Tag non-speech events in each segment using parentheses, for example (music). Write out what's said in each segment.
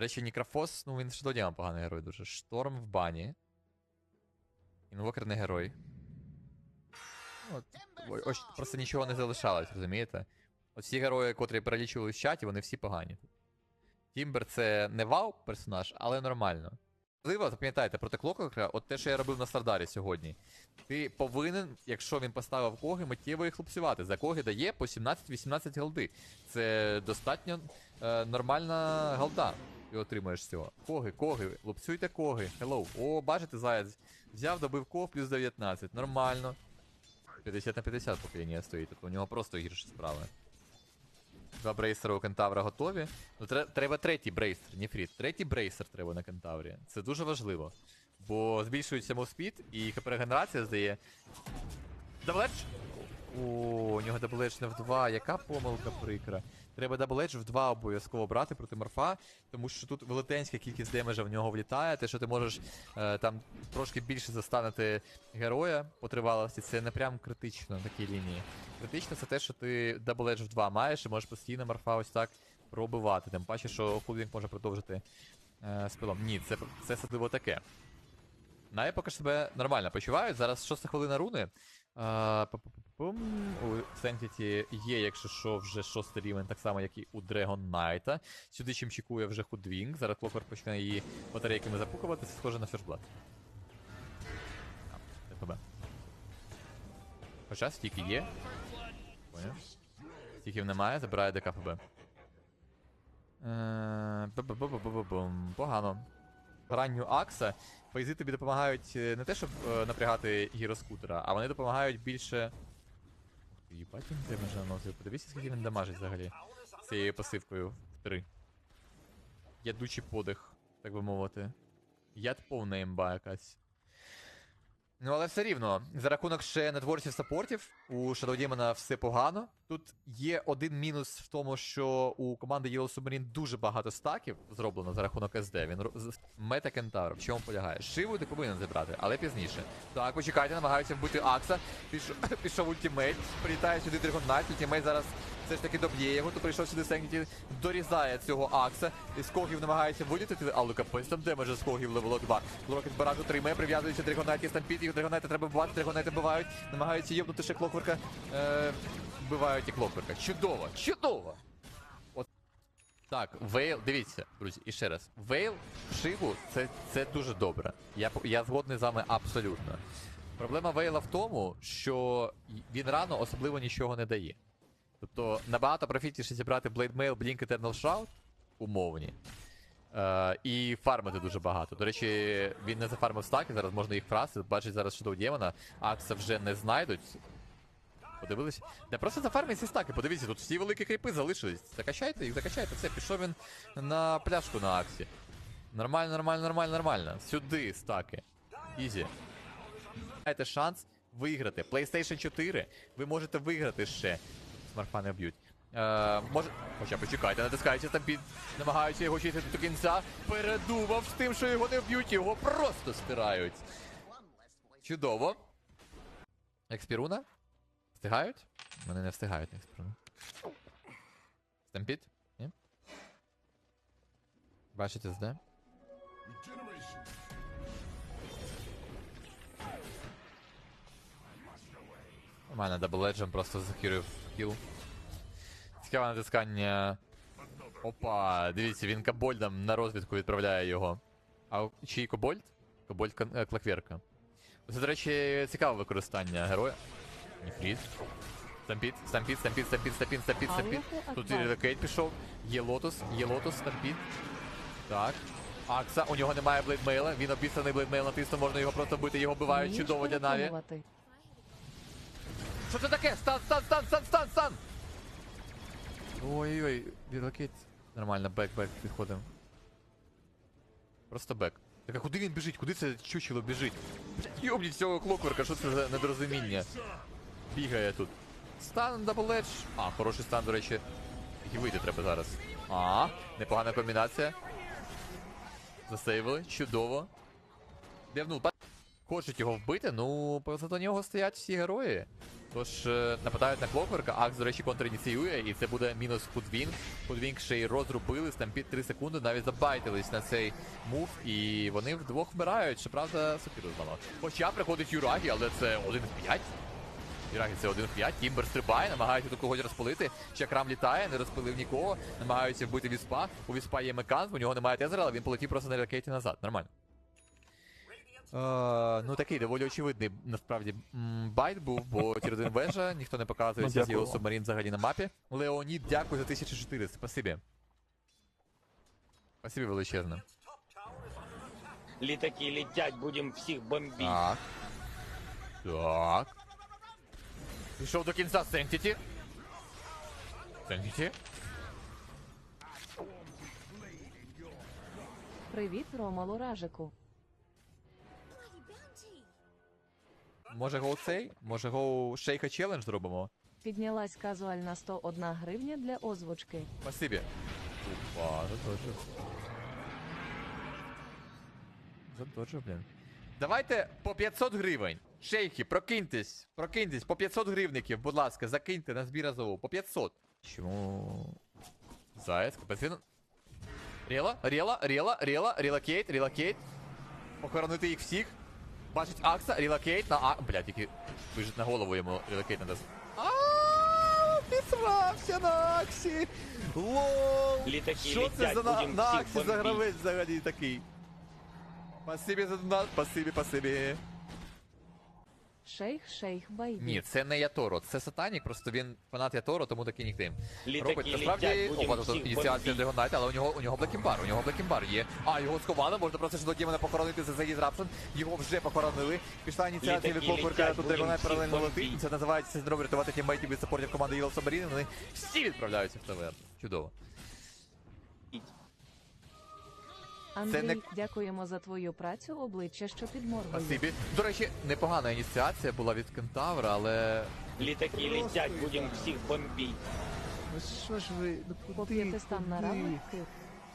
До речі, Нікрофос, ну він ще до Діма поганий герой дуже. Шторм в бані. Інвокер не герой. От, ой, ось просто нічого не залишалось, розумієте? От всі герої, котрі перелічували в чаті, вони всі погані. Тімбер це не вау персонаж, але нормально. Можливо, запам'ятайте, проти Клококра, от те, що я робив на Стардарі сьогодні. Ти повинен, якщо він поставив коги, миттєво їх лупсувати. За коги дає по 17-18 голди. Це достатньо е, нормальна голда. Ти отримаєш цього. Коги, коги, лупцюйте коги. Hello. О, бачите, заяць. Взяв, добив ког плюс 19. Нормально. 50 на 50 поки лінія стоїть, тобто у нього просто гірші справи. Два брейсера у кентавра готові. Ну, треба третій брейсер, Ніфріт. Третій брейсер треба на кентаврі. Це дуже важливо. Бо збільшується мовспід і хп регенерація здає. Дабледж! О, у нього дабледж не в 2. Яка помилка прикра. Треба дабледж в 2 обов'язково брати проти морфа, тому що тут велетенська кількість демеджа в нього влітає. Те, що ти можеш е, там трошки більше застанити героя по тривалості, це не прям критично на такій лінії. Критично це те, що ти дабледж в 2 маєш і можеш постійно морфа ось так пробивати. Тим паче, що Хулінг може продовжити е, спилом. Ні, це, це садливо таке. Навіть поки себе нормально почувають. Зараз 6 хвилина руни. У Сентіті є, якщо що, вже шостий рівень, так само, як і у Dragon Knight. Сюди чим чекує вже Худвінг. Зараз Клоквер почне її батарейками запукувати, це схоже на First ТПБ. Хоча стільки є. Поняв. Стіків немає, забирає ДКФБ. Е, бу-бу-бу-бу-бу-бум. Погано. Ранню Акса. Фейзи тобі допомагають е, не те, щоб е, напрягати гіроскутера, а вони допомагають більше. Ух їбать він демеджа наносив. Подивіться, скільки він дамажить взагалі цією пасивкою в 3. Ядучий подих, так би мовити. Яд повна імба якась. Ну, але все рівно, за рахунок ще нетворців саппортів, у Shadow Demon все погано. Тут є один мінус в тому, що у команди Yellow Submarine дуже багато стаків зроблено за рахунок СД. Він мета кентавр. В чому полягає? Шиву ти повинен забрати, але пізніше. Так, почекайте, намагаються вбити Акса. Пішов, (laughs) пішов ультимейт, прилітає сюди Knight, ультимейт зараз все ж таки доб'є його, то прийшов сюди Сенкіті, дорізає цього Акса. І скогів намагається вилітати, але капець там демеджа скогів левело 2. Лорокет барак отримає, прив'язується Драгонайт і Стампід, їх Драгонайта треба вбивати, Драгонайти вбивають, намагаються єбнути ще Клокверка. Е, вбивають і Клокверка. Чудово! Чудово! От. Так, Вейл, дивіться, друзі, і ще раз. Вейл Шиву це, це дуже добре. Я, я згодний з вами абсолютно. Проблема Вейла в тому, що він рано особливо нічого не дає. Тобто набагато профітніше зібрати Blade Mail, Blink Eternal Shroud умовні. Е, і фармити дуже багато. До речі, він не зафармив стаки, зараз можна їх фраси. Бачить зараз до Демона, Акса вже не знайдуть. Подивилися? Да просто зафарміть ці стаки, подивіться, тут всі великі кріпи залишились. Закачайте їх, закачайте. Все, пішов він на пляшку на Аксі. Нормально, нормально, нормально, нормально. Сюди стаки. Ізі. Маєте шанс виграти. PlayStation 4 ви можете виграти ще. Смарфа не б'ють. Е, може. Хоча почекайте, натискаючи там під. Намагаються його чистити до кінця. Передумав з тим, що його не вб'ють, його просто спирають. Чудово. Експіруна? Встигають? Вони не встигають експіруна. Стемпід? Ні? Бачите, де? Нормально, дабледжем просто захилив кіл. Цікаве натискання. Опа, дивіться, він кобольдом на розвідку відправляє його. А чий кобольд? Кобольд е, клакверка. Це, до речі, цікаве використання героя. Ніфріз. Стампід, стампід, стампід, стампід, стампід, стампід, стампід. Тут релокейт пішов. Є лотус, є лотус, стампід. Так. Акса, у нього немає блейдмейла, він обіцяний блейдмейл натиснув, можна його просто бити, його вбивають чудово для Наві. Що це таке? Стан, стан, стан, стан, стан, стан! Ой-ой-ой, релокейт. Нормально, бек, бек, підходимо. Просто бек. Так а куди він біжить? Куди це чучело біжить? Йобніть цього клокверка, що це за недорозуміння? Бігає тут. Стан дабледж. А, хороший стан, до речі. І вийти треба зараз. А, непогана комбінація. Засейвили, чудово. Девнул, Хочуть його вбити, ну, позаду нього стоять всі герої. Тож е, нападають на Клокверка, Акс, до речі, контриніціює, і це буде мінус Худвінг. Худвінг ще й розрубили, стампід 3 секунди, навіть забайтились на цей мув, і вони вдвох вмирають. Щоправда, Сокіру зламав. Хоча приходить Юрагі, але це 1 в 5. Юрагі це 1 в 5, Тімбер стрибає, намагається тут когось розпалити. Чакрам літає, не розпалив нікого, намагаються вбити Віспа. У Віспа є мекант, у нього немає тезера, але він полетів просто на ракеті назад. Нормально. Е, ну такий доволі очевидний насправді м, байт був, бо тір 1 вежа, ніхто не показується з його субмарін взагалі на мапі. Леонід, дякую за 1400, спасибі. Спасибі величезне. Літаки летять, будемо всіх бомбити. Так. Так. Пішов до кінця Сентіті. Сентіті. Привіт, Ромалу Ражику. Може гоу цей? Може гоу шейха челендж зробимо? Піднялась казуальна 101 гривня для озвучки. Спасибі. Опа, задоджив. Задоджив, блін. Давайте по 500 гривень. Шейхи, прокиньтесь, прокиньтесь, по 500 гривників, будь ласка, закиньте на збір Азову, по 500. Чому? Заяць, капець. Рела, рела, рела, рела, релокейт, релокейт. Похоронити їх всіх. Бачить Акса, релокейт на А. Блять, який вижить на голову йому релокейт надо. Ааа, підсрався на Аксі. Лол. Літаки Що це летять, за на, будем на всіх Аксі за гравець взагалі такий? Спасибі за донат, спасибі, спасибі. Шейх, шейх, байбі. Ні, це не Яторо, це Сатанік, просто він фанат Яторо, тому такий нікнейм. Літаки Робить, насправді, летять, опа, тут всіх ініціація бомбити. Але у нього, у нього Блекімбар, у нього Блекімбар є. А, його сховали, можна просто ще до Дімона похоронити за Заїз Рапшн. Його вже похоронили. Пішла ініціація від Літаки летять, тут будемо Драгонайт всіх паралельно бомбити. летить. Це називається синдром рятувати тіммейтів від саппортів команди Єло Сабаріни. Вони всі відправляються в ТВР. Чудово. Андрій, не- дякуємо за твою працю, обличчя, що підморгує. Спасибі. До речі, непогана ініціація була від Кентавра, але. Літаки летять, будемо всіх бомбити. Ну що ж ви, ну По 500 на равних.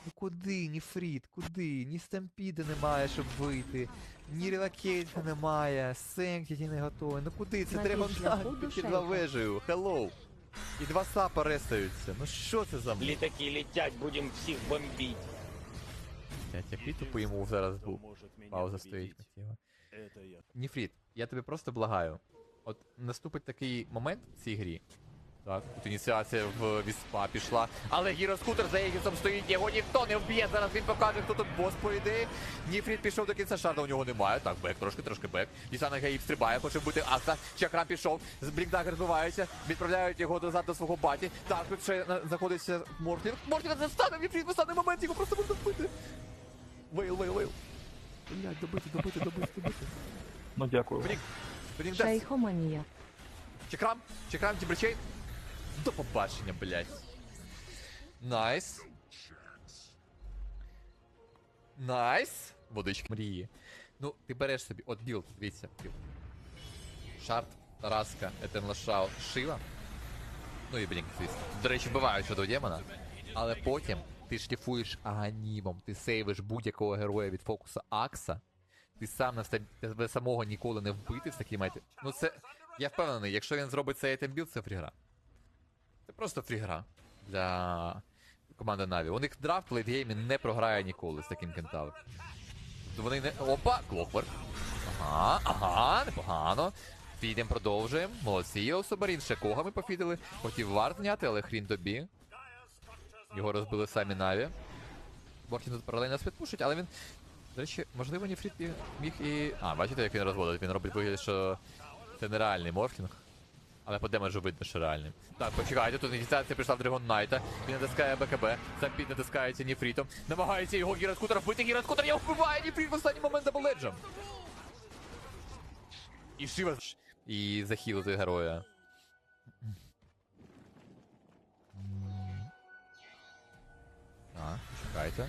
Ну куди, ні Фрід, куди? Ні Стампіда немає, щоб вийти, ні релокейта немає, Сенктіті не готовий. Ну куди? Це На треба під два вежею. Хеллоу. І два сапа рестаються. Ну що це за Літаки летять, будемо всіх бомбити. Блядь, який тупий йому зараз був. Пауза стоїть. Ніфрід, я тебе просто благаю. От наступить такий момент в цій грі. Так, тут ініціація в Віспа пішла. Але гіроскутер за Егісом стоїть, його ніхто не вб'є. Зараз він покаже, хто тут бос, по ідеї. Ніфрід пішов до кінця шарда, у нього немає. Так, бек, трошки, трошки бек. Дісана Гаїб стрибає, хоче вбити Акса. Чакрам пішов, Блікдагер збивається, відправляють його дозад до свого баті. Так, тут ще на- знаходиться Морфлінг. Морфлінг застане, Ніфрід вистане момент, його просто можна вбити. Вейл, вейл, вейл. Блядь, добити, добити, добити, добити. Ну дякую. Блік, Блік, дасть. Шейхоманія. Чекрам, чекрам, тібричей. До побачення, блядь. Найс. Найс. Водичка мрії. Ну, ти береш собі, от білд, дивіться, білд. Шарт, Тараска, Етен Лашао, Шива. Ну і блінк, звісно. До речі, бувають щодо демона. Але потім ти шліфуєш аганімом, ти сейвиш будь-якого героя від фокуса Акса. Ти сам на тебе самого ніколи не вбити з таким айтем. Ну це. Я впевнений, якщо він зробить цей айтембілд, це фрігра. Це просто фрігра для команди Наві. У них драфт в лейтгеймі не програє ніколи з таким кентавром. Тобто Вони не. Опа, клокворк. Ага, ага, непогано. Фідем продовжуємо. Молодці, Особарін. Ще кого ми пофідили. Хотів варт зняти, але хрін тобі. Його розбили самі Наві. Бортін тут паралельно нас підпушить, але він. До речі, можливо, Ніфрід і- міг і. А, бачите, як він розводить? Він робить вигляд, що це нереальний морфінг. Але по демеджу видно, що реальний. Так, почекайте, тут ініціація прийшла в Драгон Найта. Він натискає БКБ, Зампід натискається Ніфрітом. Намагається його гіроскутер вбити, гіроскутер його вбиває, Ніфріт в останній момент дабл-еджем. І Шива. І захилити героя. Так, чекайте.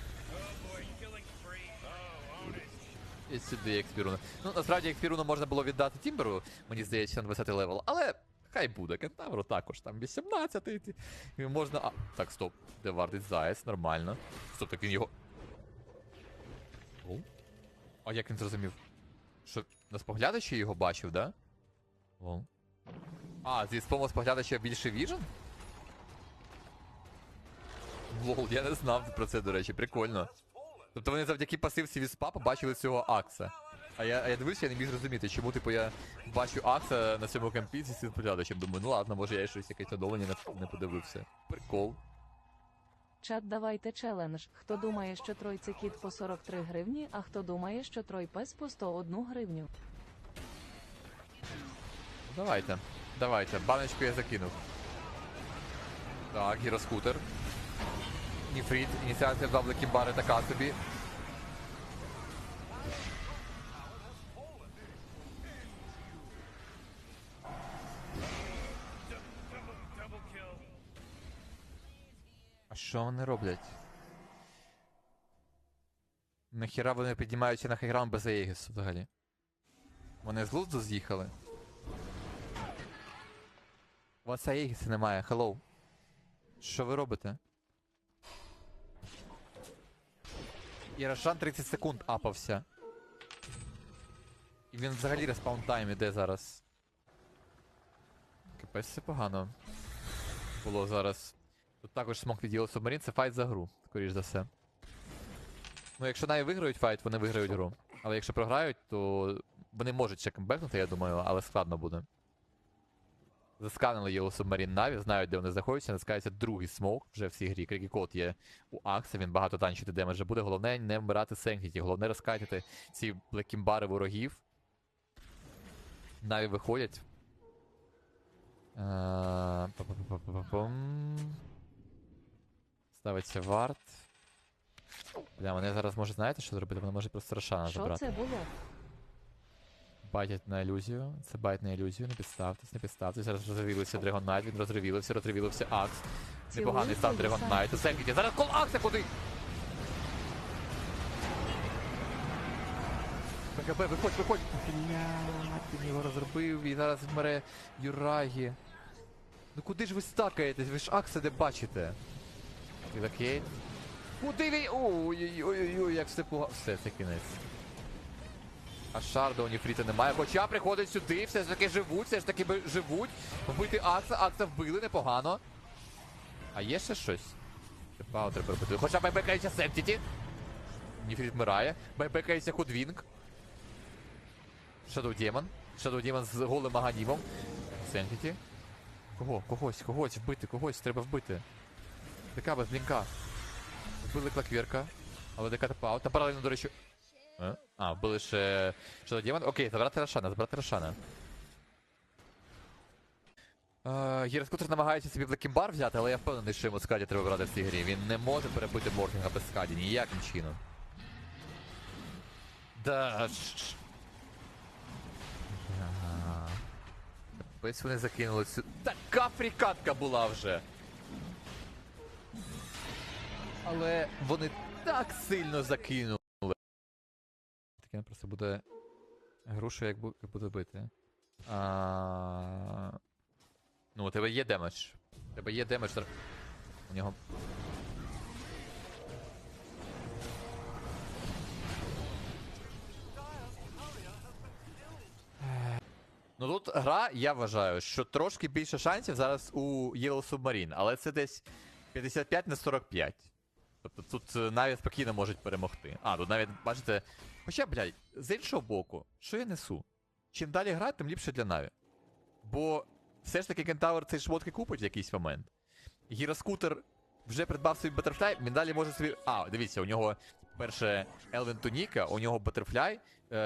І сюди експіруну. Ну, насправді експіруну можна було віддати Тімберу, мені здається, на 20 левел, але хай буде, кентавру також, там 18 й і можна. А, так, стоп. Де вардить Заєць, нормально. Стоп, так він його. О? А як він зрозумів? Що на споглядачі його бачив, да? О. А, зі спому спогляда ще більше віжен? Лол, я не знав про це, до речі, прикольно. Тобто вони завдяки пасивці від спа побачили цього Акса. А я, а я дивився, я не міг зрозуміти, чому типу я бачу Акса на цьому кампі зі цим поглядачем. Думаю, ну ладно, може я щось якесь оновлення не, не подивився. Прикол. Чат давайте челендж. Хто думає, що трой це кіт по 43 гривні, а хто думає, що трой пес по 101 гривню. Давайте. Давайте. Баночку я закинув. Так, гіроскутер. Ніфріт, ініціація в даблики бари така собі. А що вони роблять? Нахіра вони піднімаються на хайграунд без Аегісу взагалі? Вони з лузду з'їхали? У вас Аегіса немає, хеллоу. Що ви робите? І Рошан 30 секунд апався. І він взагалі респаун тайм іде зараз. Капець це погано. Було зараз. Тут також смок від Yellow Submarine, це файт за гру, скоріш за все. Ну, якщо навіть виграють файт, вони виграють гру. Але якщо програють, то вони можуть ще камбекнути, я думаю, але складно буде. Засканили Yellow Submarine Na'Vi, знають, де вони знаходяться, натискається другий смок вже в цій грі. Крикікот є у Акса, він багато танчити демеджа буде. Головне не вмирати Сенкіті, головне розкатити ці блекімбари ворогів. Наві виходять. Е. Ставиться варт. Бля, вони зараз можуть, знаєте, що зробити? Вони можуть просто Рошана Що забрати. це було? Байтять на ілюзію. Це байт на ілюзію, не підставтесь, не підставтесь. Зараз розривілився Dragon Knight, він розривілився, розривілився Акс. Непоганий став Ліса. Knight. Сенкіті, зараз кол Акса куди? БКБ, виходь, виходь. Блядь, він його розробив і зараз вмре Юрагі. Ну куди ж ви стакаєтесь? Ви ж Акса де бачите? Окей. Куди він? Ой-ой-ой, як все погано. Все, це кінець. А шарда у Ніфріта немає. Хоча приходить сюди, все ж таки живуть, все ж таки живуть. Вбити Акса, Акса вбили, непогано. А є ще щось? Треба робити. Хоча байбекається Септіті. Ніфріт вмирає. Байбекається Худвінг. Shadow Demon. Shadow Demon з голим аганімом. Сентіті. Кого? Когось, когось вбити, когось треба вбити. ДК без блінка. Вбили клаквірка. Але ДК тапав. Там паралельно, до речі. Е? А, вбили ще Shadow Demon. Окей, забрати Рошана, забрати Рошана. Е, Гіроскутер намагається собі Блекімбар взяти, але я впевнений, що йому скаді треба брати в цій грі. Він не може перебити Моркінга без скаді ніяким чином. Да. Ось вони закинули цю. Така фрікатка була вже. Але вони так сильно закинули. Таке просто буде бу- як буде бити. А... Ну, у тебе є демедж. У тебе є демедж. У нього. Ну тут гра, я вважаю, що трошки більше шансів зараз у Yellow Submarine, але це десь 55 на 45. Тобто тут е, навіть спокійно можуть перемогти. А, тут навіть, бачите, хоча, блядь, з іншого боку, що я несу? Чим далі грати, тим ліпше для Наві. Бо все ж таки Кентавр цей шмотки купить в якийсь момент. Гіроскутер вже придбав собі Батерфляй, він далі може собі. А, дивіться, у нього перше Елвен Туніка, у нього Батерфляй,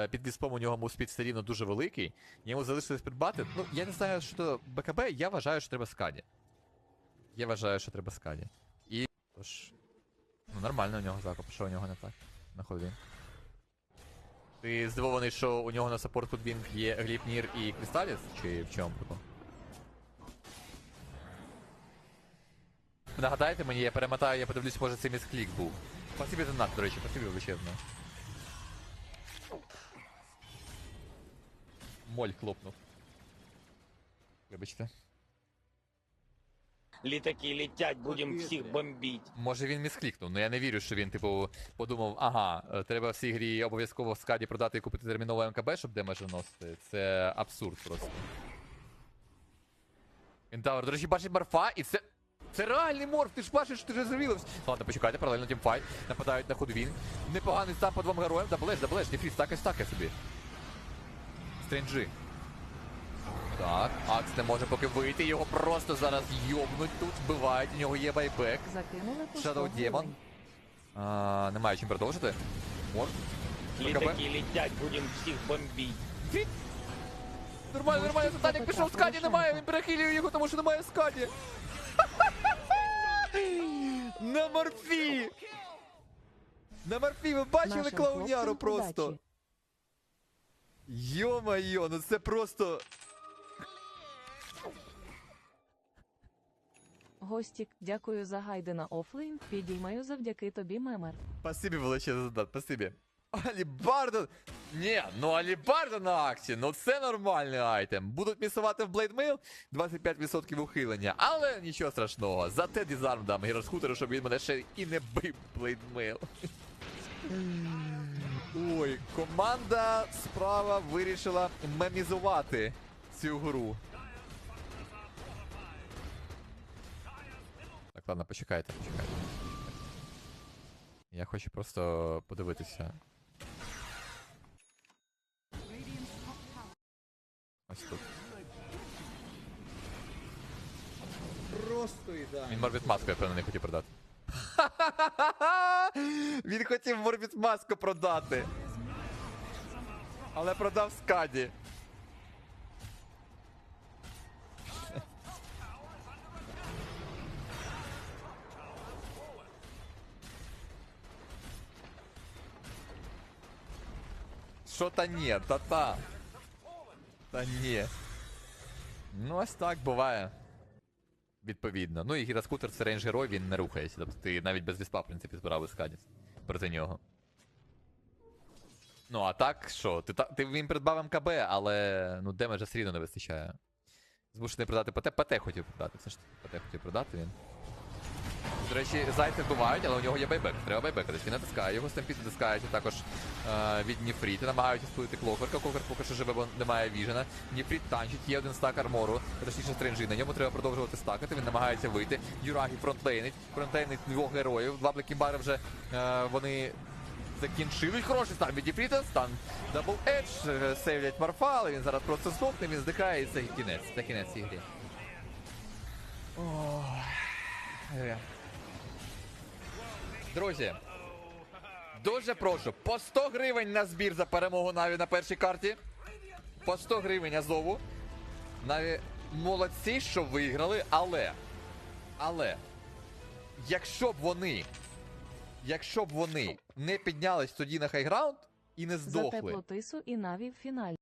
під віспом у нього муспіт все рівно дуже великий. Йому залишилось придбати. Ну, я не знаю, що БКБ, я вважаю, що треба скаді. Я вважаю, що треба скаді. І. Тож. Ну, нормально у нього закуп, що у нього не так. На ходвін. Ти здивований, що у нього на саппорт Худвінг є Гліпнір і Крісталіс? Чи в чому прикол? Нагадайте мені, я перемотаю, я подивлюсь, може це місклік був. Спасибі за над, до речі, спасибі величезно. Моль хлопнув. Вибачте. Літаки летять, будем всіх бомбить. Може він місклікнув, ну я не вірю, що він, типу, подумав, ага, е, треба в цій грі обов'язково в скаді продати і купити термінове МКБ, щоб демедж наносити. Це абсурд просто. Кентавр, до речі, бачить морфа, і це. Це реальний морф, ти ж бачиш, ти ж зрозуміло. Ладно, почекайте, паралельно тімфайт. Нападають на ходовін. Непоганий стан по двом героям. Даблеш, даблеш, Ніфріт, стакай, стакай собі. Стрінджи. Так, Акс не може поки вийти, його просто зараз йобнуть тут, вбивають, у нього є байбек. Закинули по 100 Shadow Demon. А, немає чим продовжити. Морф. Літаки летять, будем всіх бомбить. Нормально, нормально, Морфік Сатанік Петра пішов, скаді немає, він перехилює його, тому що немає скаді. (laughs) На морфі! На морфі, ви бачили клоуняру просто? Йо-майо, ну це просто. Гостік, дякую за гайди на офлейн. Підіймаю завдяки тобі мемер. Спасибі величезне за донат, спасибі. Алібарда! Ні, ну Алібарда на акції, ну це нормальний айтем. Будуть місувати в блейдмейл 25% ухилення, але нічого страшного. Зате дізарм дам гіроскутеру, щоб він мене ще і не бив блейдмейл. Ой, команда справа вирішила мемізувати цю гру. Так, ладно, почекайте, почекайте. Я хочу просто подивитися. Ось тут. Просто ідеально. Він морбіт маску, я певно, не хотів продати. (laughs) Він хотів морбіт маску продати. Але продав скаді. Що та ні, та-та. Та ні. Ну, ось так буває. Відповідно. Ну і гіроскутер це рейндж герой, він не рухається. Тобто ти навіть без віспа, в принципі, збирав Іскадіс проти нього. Ну, а так, що? Ти, та- ти він придбав МКБ, але ну демеджа все рівно не вистачає. Змушений продати ПТ, ПТ хотів продати. Все ж ПТ хотів продати він. До речі, зайців бувають, але у нього є байбек. Треба байбека. Десь він натискає, його стемпіт натискають також е, від Ніфріти. Намагаються спалити клокверка. Клокверк поки що живе, бо немає віжена. Ніфріт танчить, є один стак армору, точніше стринжі. На ньому треба продовжувати стакати. Він намагається вийти. Юрагі фронтлейнить, фронтлейнить двох героїв. Два блекімбари вже е, вони закінчили. Хороший стан від Ніфріта. Стан дабл едж, сейвлять Марфа, але він зараз просто здохне, він здихає і кінець. Це кінець. Е. Друзі, дуже прошу, по 100 гривень на збір за перемогу Наві на першій карті. По 100 гривень Азову. Наві молодці, що виграли, але. Але. Якщо б вони. Якщо б вони не піднялись тоді на хайграунд і не За теплотису і наві в фіналі.